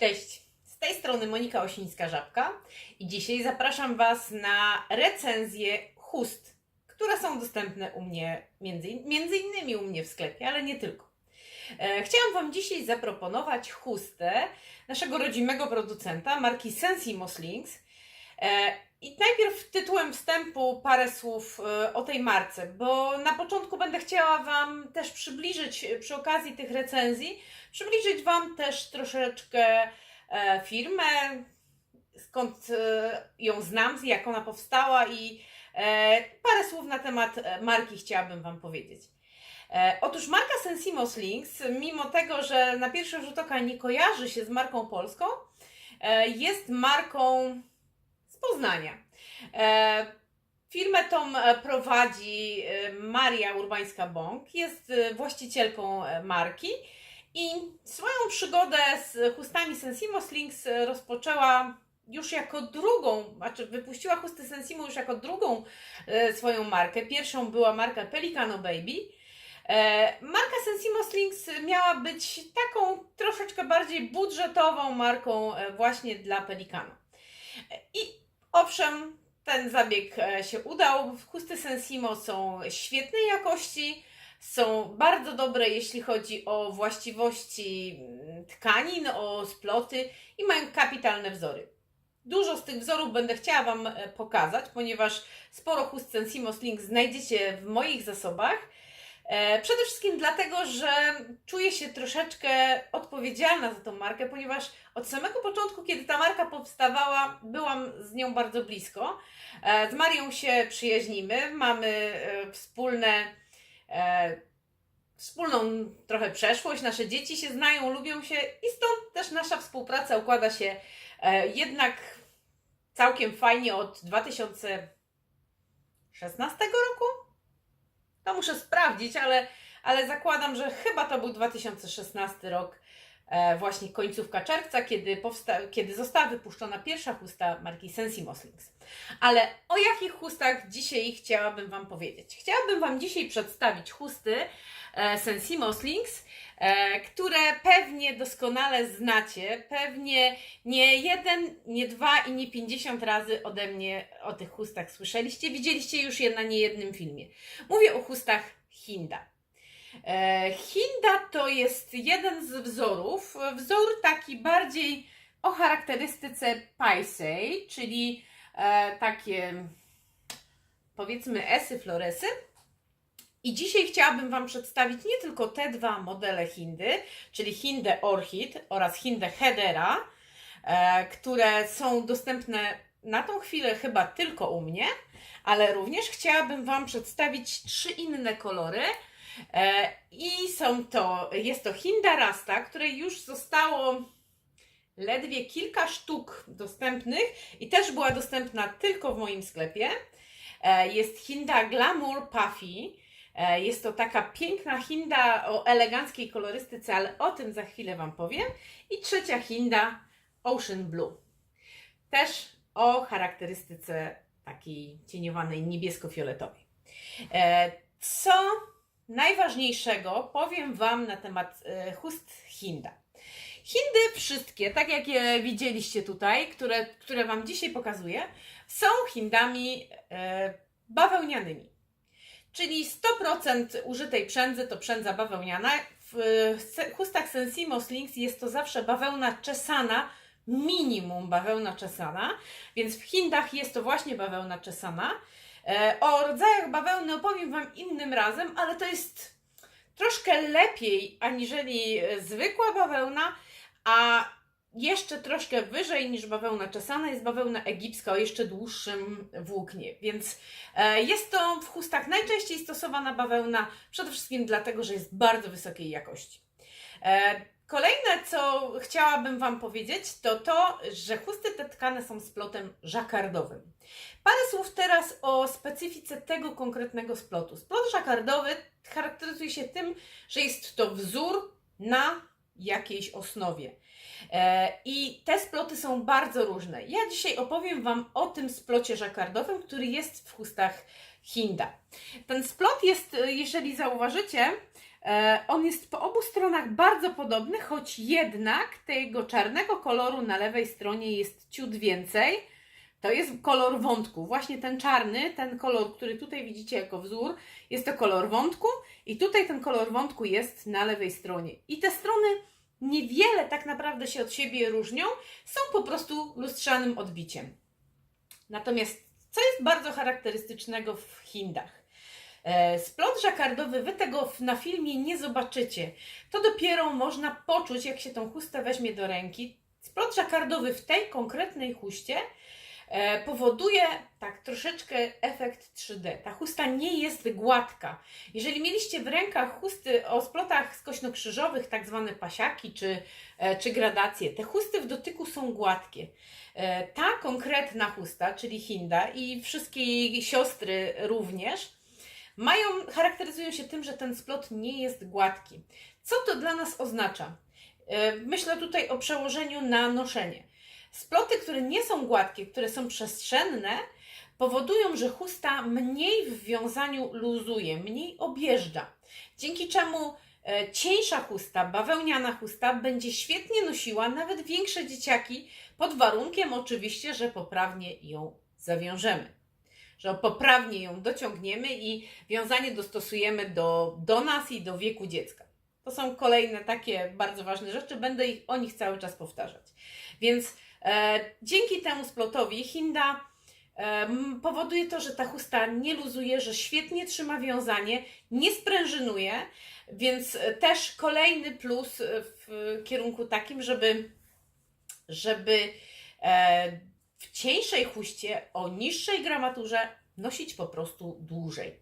Cześć, z tej strony Monika Osińska-Żabka i dzisiaj zapraszam Was na recenzję chust, które są dostępne u mnie, między, między innymi u mnie w sklepie, ale nie tylko. E, chciałam Wam dzisiaj zaproponować chustę naszego rodzimego producenta, marki Sensi Slings. E, I najpierw wstępu parę słów e, o tej marce, bo na początku będę chciała Wam też przybliżyć e, przy okazji tych recenzji, przybliżyć Wam też troszeczkę e, firmę, skąd e, ją znam, jak ona powstała i e, parę słów na temat e, marki chciałabym Wam powiedzieć. Otóż marka Sensimo Slings, mimo tego, że na pierwszy rzut oka nie kojarzy się z marką polską, jest marką z Poznania. E, Firmę tą e, prowadzi e, Maria Urbańska-Bąk, jest właścicielką marki i swoją przygodę z chustami Sensimo Slings rozpoczęła już jako drugą, znaczy wypuściła chusty Sensimo już jako drugą swoją markę. Pierwszą była marka Pelicano Baby. Marka Sensimo Slings miała być taką troszeczkę bardziej budżetową marką właśnie dla Pelicano. I owszem, ten zabieg e, się udał. Chusty Sensimo są świetnej jakości, są bardzo dobre, jeśli chodzi o właściwości mm, tkanin, o sploty i mają kapitalne wzory. Dużo z tych wzorów będę chciała Wam e, pokazać, ponieważ sporo chust Sensimo Sling znajdziecie w moich zasobach. E, Przede wszystkim dlatego, że czuję się troszeczkę odpowiedzialna za tą markę, ponieważ od samego początku, kiedy ta marka powstawała, byłam z nią bardzo blisko. E, Z Marią się przyjaźnimy, mamy e, wspólne, wspólną trochę przeszłość, nasze dzieci się znają, lubią się i stąd też nasza współpraca układa się jednak całkiem fajnie od 2016 roku. To muszę sprawdzić, ale, ale zakładam, że chyba to był 2016 rok, właśnie końcówka czerwca, kiedy, powsta- kiedy została wypuszczona pierwsza chusta marki Sensimo Slings. Ale o jakich chustach dzisiaj chciałabym Wam powiedzieć? Chciałabym Wam dzisiaj przedstawić chusty e, Sensimo Slings, e, które pewnie doskonale znacie, pewnie nie jeden, nie dwa i nie pięćdziesiąt razy ode mnie o tych chustach słyszeliście, widzieliście już je na niejednym filmie. Mówię o chustach Hinda. E, Hinda to jest jeden z wzorów, wzór taki bardziej o charakterystyce Paisei, czyli e, takie powiedzmy esy, floresy. I dzisiaj chciałabym Wam przedstawić nie tylko te dwa modele Hindy, czyli Hindę Orchid oraz Hindę Hedera, e, które są dostępne na tą chwilę chyba tylko u mnie, ale również chciałabym Wam przedstawić trzy inne kolory. E, I są to, jest to Hinda Rasta, której już zostało ledwie kilka sztuk dostępnych i też była dostępna tylko w moim sklepie. E, Jest Hinda Glamour Puffy. E, Jest to taka piękna Hinda o eleganckiej kolorystyce, ale o tym za chwilę Wam powiem. I trzecia Hinda Ocean Blue. Też o charakterystyce takiej cieniowanej niebiesko-fioletowej. Co najważniejszego powiem Wam na temat e, chust Hinda. Hindy wszystkie, tak jak je widzieliście tutaj, które, które Wam dzisiaj pokazuję, są Hindami e, bawełnianymi. Czyli 100% użytej przędzy to przędza bawełniana. W chustach Sensimo Slings jest to zawsze bawełna czesana, minimum bawełna czesana, więc w Hindach jest to właśnie bawełna czesana. E, O rodzajach bawełny opowiem Wam innym razem, ale to jest troszkę lepiej aniżeli e, zwykła bawełna, a jeszcze troszkę wyżej niż bawełna czesana jest bawełna egipska o jeszcze dłuższym włóknie, więc e, jest to w chustach najczęściej stosowana bawełna, przede wszystkim dlatego, że jest bardzo wysokiej jakości. Kolejne, co chciałabym Wam powiedzieć, to to, że chusty te tkane są splotem żakardowym. Parę słów teraz o specyfice tego konkretnego splotu. Splot żakardowy charakteryzuje się tym, że jest to wzór na jakiejś osnowie. E, I te sploty są bardzo różne. Ja dzisiaj opowiem Wam o tym splocie żakardowym, który jest w chustach Hinda. Ten splot jest, e, jeżeli zauważycie, On jest po obu stronach bardzo podobny, choć jednak tego czarnego koloru na lewej stronie jest ciut więcej. To jest kolor wątku. Właśnie ten czarny, ten kolor, który tutaj widzicie jako wzór, jest to kolor wątku i tutaj ten kolor wątku jest na lewej stronie. I te strony niewiele tak naprawdę się od siebie różnią, są po prostu lustrzanym odbiciem. Natomiast co jest bardzo charakterystycznego w Hindach? E, Splot żakardowy, wy tego na filmie nie zobaczycie. To dopiero można poczuć, jak się tą chustę weźmie do ręki. Splot żakardowy w tej konkretnej chuście e, powoduje tak troszeczkę efekt 3D. Ta chusta nie jest gładka. Jeżeli mieliście w rękach chusty o splotach skośnokrzyżowych, tak zwane pasiaki czy, e, czy gradacje, te chusty w dotyku są gładkie. Ta konkretna chusta, czyli Hinda i wszystkie jej siostry również, mają, charakteryzują się tym, że ten splot nie jest gładki. Co to dla nas oznacza? E, Myślę tutaj o przełożeniu na noszenie. Sploty, które nie są gładkie, które są przestrzenne, powodują, że chusta mniej w wiązaniu luzuje, mniej objeżdża. Dzięki czemu e, cieńsza chusta, bawełniana chusta będzie świetnie nosiła nawet większe dzieciaki, pod warunkiem oczywiście, że poprawnie ją zawiążemy. Że poprawnie ją dociągniemy i wiązanie dostosujemy do, do nas i do wieku dziecka. To są kolejne takie bardzo ważne rzeczy, będę ich, o nich cały czas powtarzać. Więc e, dzięki temu splotowi Hinda e, powoduje to, że ta chusta nie luzuje, że świetnie trzyma wiązanie, nie sprężynuje, więc też kolejny plus w kierunku takim, żeby, żeby e, w cieńszej chuście o niższej gramaturze nosić po prostu dłużej.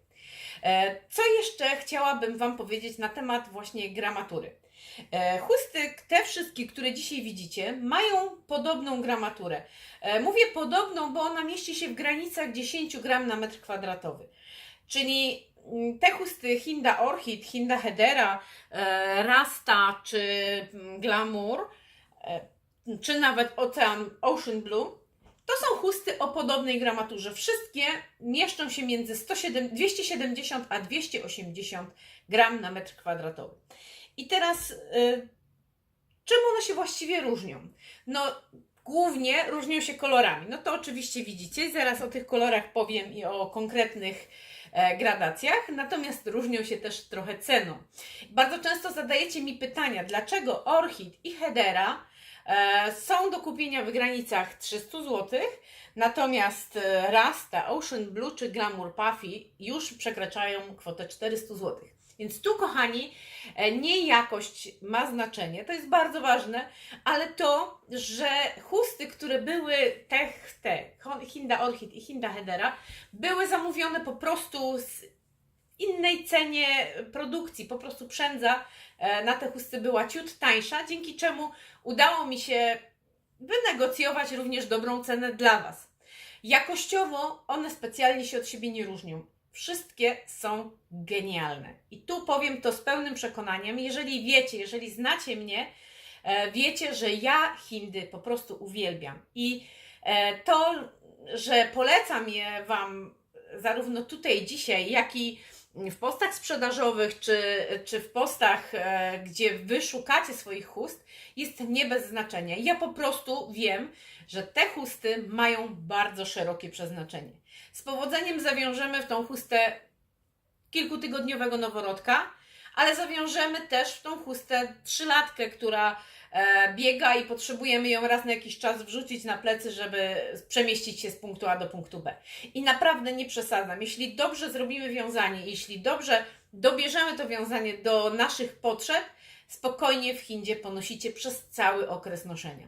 E, Co jeszcze chciałabym Wam powiedzieć na temat właśnie gramatury? E, Chusty, te wszystkie, które dzisiaj widzicie, mają podobną gramaturę. E, Mówię podobną, bo ona mieści się w granicach 10 gram na metr kwadratowy. Czyli mm, te chusty Hinda Orchid, Hinda Hedera, Rasta czy mm, Glamour, czy nawet Ocean Ocean Blue, to są chusty o podobnej gramaturze. Wszystkie mieszczą się między 107, 270 a 280 gram na metr kwadratowy. I teraz, y, czym one się właściwie różnią? No, głównie różnią się kolorami. No to oczywiście widzicie, zaraz o tych kolorach powiem i o konkretnych e, gradacjach, natomiast różnią się też trochę ceną. Bardzo często zadajecie mi pytania, dlaczego Orchid i Hedera są do kupienia w granicach 300 zł, natomiast e, Rasta, Ocean Blue czy Glamour Puffy już przekraczają kwotę 400 zł. Więc tu, kochani, e, nie jakość ma znaczenie, to jest bardzo ważne, ale to, że chusty, które były te, te Hinda Orchid i Hinda Hedera, były zamówione po prostu z innej cenie produkcji, po prostu przędza e, na te chusty była ciut tańsza, dzięki czemu udało mi się wynegocjować również dobrą cenę dla Was. Jakościowo one specjalnie się od siebie nie różnią. Wszystkie są genialne. I tu powiem to z pełnym przekonaniem. Jeżeli wiecie, jeżeli znacie mnie, e, wiecie, że ja Hindy po prostu uwielbiam. I e, to, że polecam je Wam zarówno tutaj dzisiaj, jak i w postach sprzedażowych, czy, czy w postach, e, gdzie Wy szukacie swoich chust, jest nie bez znaczenia. Ja po prostu wiem, że te chusty mają bardzo szerokie przeznaczenie. Z powodzeniem zawiążemy w tą chustę kilkutygodniowego noworodka, ale zawiążemy też w tą chustę trzylatkę, która e, biega i potrzebujemy ją raz na jakiś czas wrzucić na plecy, żeby przemieścić się z punktu A do punktu B. I naprawdę nie przesadzam. Jeśli dobrze zrobimy wiązanie, jeśli dobrze dobierzemy to wiązanie do naszych potrzeb, spokojnie w Hindzie ponosicie przez cały okres noszenia.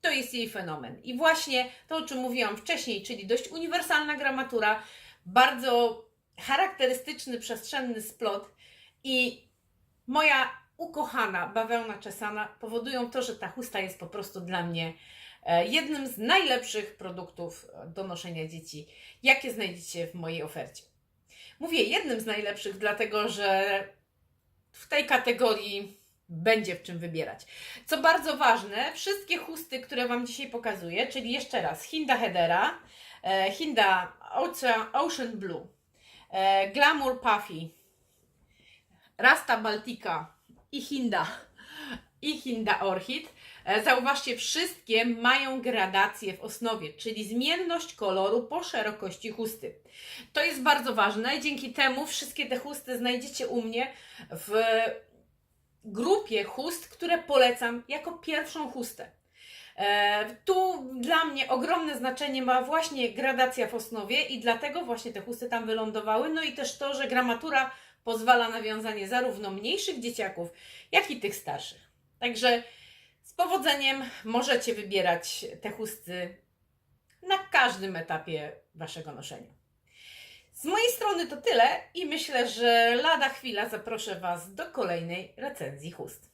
To jest jej fenomen. I właśnie to, o czym mówiłam wcześniej, czyli dość uniwersalna gramatura, bardzo charakterystyczny, przestrzenny splot i moja ukochana bawełna czesana powodują to, że ta chusta jest po prostu dla mnie e, jednym z najlepszych produktów do noszenia dzieci, jakie znajdziecie w mojej ofercie. Mówię jednym z najlepszych, dlatego że w tej kategorii będzie w czym wybierać. Co bardzo ważne, wszystkie chusty, które Wam dzisiaj pokazuję, czyli jeszcze raz Hinda Hedera, e, Hinda Ocean, Blue, e, Glamour Puffy, Rasta Baltica i Hinda i Hinda Orchid. E, Zauważcie, wszystkie mają gradację w osnowie, czyli zmienność koloru po szerokości chusty. To jest bardzo ważne. Dzięki temu wszystkie te chusty znajdziecie u mnie w grupie chust, które polecam jako pierwszą chustę. E, tu dla mnie ogromne znaczenie ma właśnie gradacja w osnowie i dlatego właśnie te chusty tam wylądowały. No i też to, że gramatura pozwala na wiązanie zarówno mniejszych dzieciaków, jak i tych starszych. Także z powodzeniem możecie wybierać te chusty na każdym etapie waszego noszenia. Z mojej strony to tyle i myślę, że lada chwila zaproszę Was do kolejnej recenzji chust.